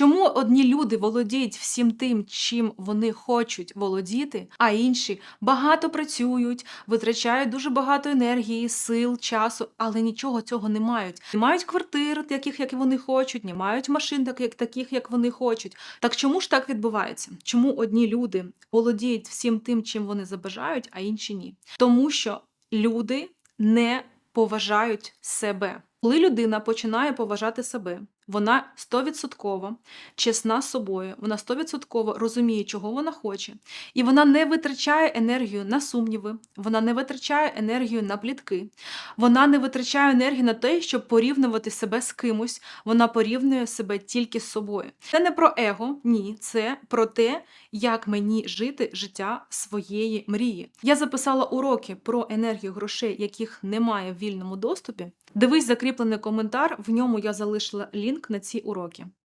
Чому одні люди володіють всім тим, чим вони хочуть володіти, а інші багато працюють, витрачають дуже багато енергії, сил, часу, але нічого цього не мають. Не мають квартир, таких, як вони хочуть, не мають машин, таких, як вони хочуть. Так чому ж так відбувається? Чому одні люди володіють всім тим, чим вони забажають, а інші ні? Тому що люди не поважають себе. Коли людина починає поважати себе, вона стовідсотково чесна з собою, вона стовідсотково розуміє, чого вона хоче, і вона не витрачає енергію на сумніви, вона не витрачає енергію на плітки, вона не витрачає енергію на те, щоб порівнювати себе з кимось, вона порівнює себе тільки з собою. Це не про его, ні, це про те, як мені жити життя своєї мрії. Я записала уроки про енергію грошей, яких немає в вільному доступі. Дивись закріплений коментар, в ньому я залишила лінк на ці уроки.